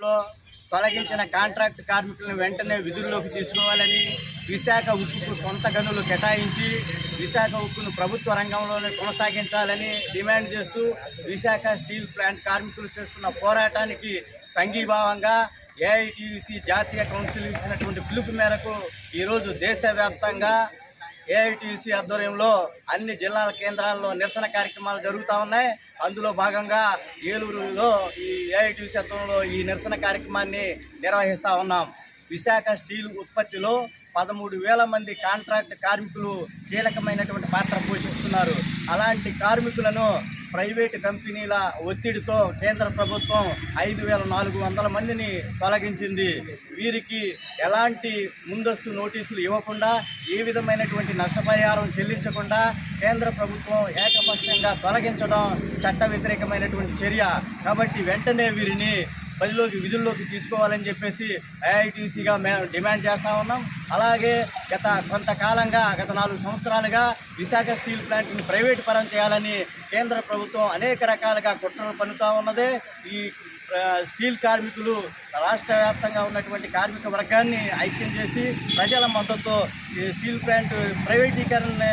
లో తొలగించిన కాంట్రాక్ట్ కార్మికులను వెంటనే విధుల్లోకి తీసుకోవాలని విశాఖ ఉక్కుకు సొంత గనులు కేటాయించి విశాఖ ఉక్కును ప్రభుత్వ రంగంలోనే కొనసాగించాలని డిమాండ్ చేస్తూ విశాఖ స్టీల్ ప్లాంట్ కార్మికులు చేస్తున్న పోరాటానికి సంఘీభావంగా ఏఐటీయూసీ జాతీయ కౌన్సిల్ ఇచ్చినటువంటి పిలుపు మేరకు ఈరోజు దేశవ్యాప్తంగా ఏఐటీసీ ఆధ్వర్యంలో అన్ని జిల్లాల కేంద్రాల్లో నిరసన కార్యక్రమాలు జరుగుతూ ఉన్నాయి. అందులో భాగంగా ఏలూరులో ఈ ఏఐటి శతంలో ఈ నిరసన కార్యక్రమాన్ని నిర్వహిస్తూ ఉన్నాం. విశాఖ స్టీల్ ఉత్పత్తిలో పదమూడు వేల మంది కాంట్రాక్ట్ కార్మికులు కీలకమైనటువంటి పాత్ర పోషిస్తున్నారు. అలాంటి కార్మికులను ప్రైవేటు కంపెనీల ఒత్తిడితో కేంద్ర ప్రభుత్వం ఐదు వేల నాలుగు వందల మందిని తొలగించింది. వీరికి ఎలాంటి ముందస్తు నోటీసులు ఇవ్వకుండా ఏ విధమైనటువంటి నష్టపరిహారం చెల్లించకుండా కేంద్ర ప్రభుత్వం ఏకపక్షంగా తొలగించడం చట్ట వ్యతిరేకమైనటువంటి చర్య. కాబట్టి వెంటనే వీరిని పనిలోకి విధుల్లోకి తీసుకోవాలని చెప్పేసి ఐఐటీసీగా మేము డిమాండ్ చేస్తూ ఉన్నాం. అలాగే గత కొంతకాలంగా గత నాలుగు సంవత్సరాలుగా విశాఖ స్టీల్ ప్లాంట్ని ప్రైవేటు పరం చేయాలని కేంద్ర ప్రభుత్వం అనేక రకాలుగా కుట్రలు పన్నుతూ ఉన్నదే. ఈ స్టీల్ కార్మికులు రాష్ట్ర వ్యాప్తంగా ఉన్నటువంటి కార్మిక వర్గాన్ని ఐక్యం చేసి ప్రజల మద్దతుతో ఈ స్టీల్ ప్లాంట్ ప్రైవేటీకరణ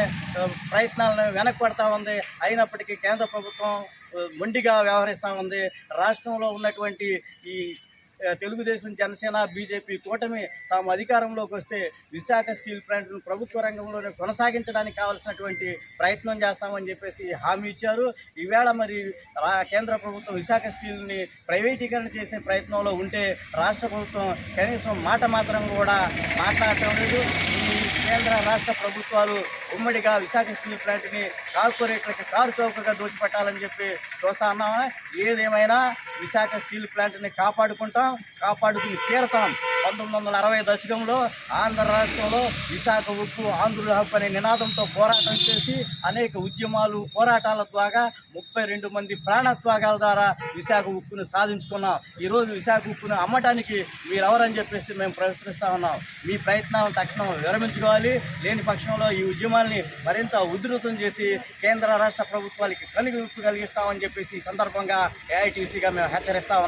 ప్రయత్నాలను వెనక్కి ఉంది. అయినప్పటికీ కేంద్ర ప్రభుత్వం మొండిగా వ్యవహరిస్తూ ఉంది. రాష్ట్రంలో ఉన్నటువంటి ఈ తెలుగుదేశం జనసేన బీజేపీ కూటమి తాము అధికారంలోకి వస్తే విశాఖ స్టీల్ ప్లాంట్ను ప్రభుత్వ రంగంలోనే కొనసాగించడానికి కావాల్సినటువంటి ప్రయత్నం చేస్తామని చెప్పేసి హామీ ఇచ్చారు. ఈవేళ మరి రా- కేంద్ర ప్రభుత్వం విశాఖ స్టీల్ని ప్రైవేటీకరణ చేసే ప్రయత్నంలో ఉంటే రాష్ట్ర ప్రభుత్వం కనీసం మాట మాత్రం కూడా మాట్లాడటం లేదు. కేంద్ర రాష్ట్ర ప్రభుత్వాలు ఉమ్మడిగా విశాఖ స్టీల్ ప్లాంట్ని కార్పొరేట్లకి కారు చౌకగా దోచిపెట్టాలని చెప్పి చూస్తా ఉన్నామా? ఏదేమైనా విశాఖ స్టీల్ ప్లాంట్ని కాపాడుకుంటాం కాపాడుకుని తీరతాం. పంతొమ్మిది వందల అరవై దశకంలో ఆంధ్ర రాష్ట్రంలో విశాఖ ఉక్కు ఆంధ్రుల హక్కు అనే నినాదంతో పోరాటం చేసి అనేక ఉద్యమాలు పోరాటాల ద్వారా ముప్పై రెండు మంది ప్రాణత్యాగాల ద్వారా విశాఖ ఉక్కును సాధించుకున్నాం. ఈరోజు విశాఖ ఉక్కును అమ్మటానికి మీరెవరని చెప్పేసి మేము ప్రశ్నిస్తా ఉన్నాం. మీ ప్రయత్నాలను తక్షణం విరమించుకోవాలి. లేని పక్షంలో ఈ ఉద్యమాల్ని మరింత ఉధృతం చేసి కేంద్ర రాష్ట్ర ప్రభుత్వాలకి కనుగొప్పు కలిగిస్తామని చెప్పేసి ఈ సందర్భంగా ఏఐటీసీగా మేము హెచ్చరిస్తా ఉన్నాం.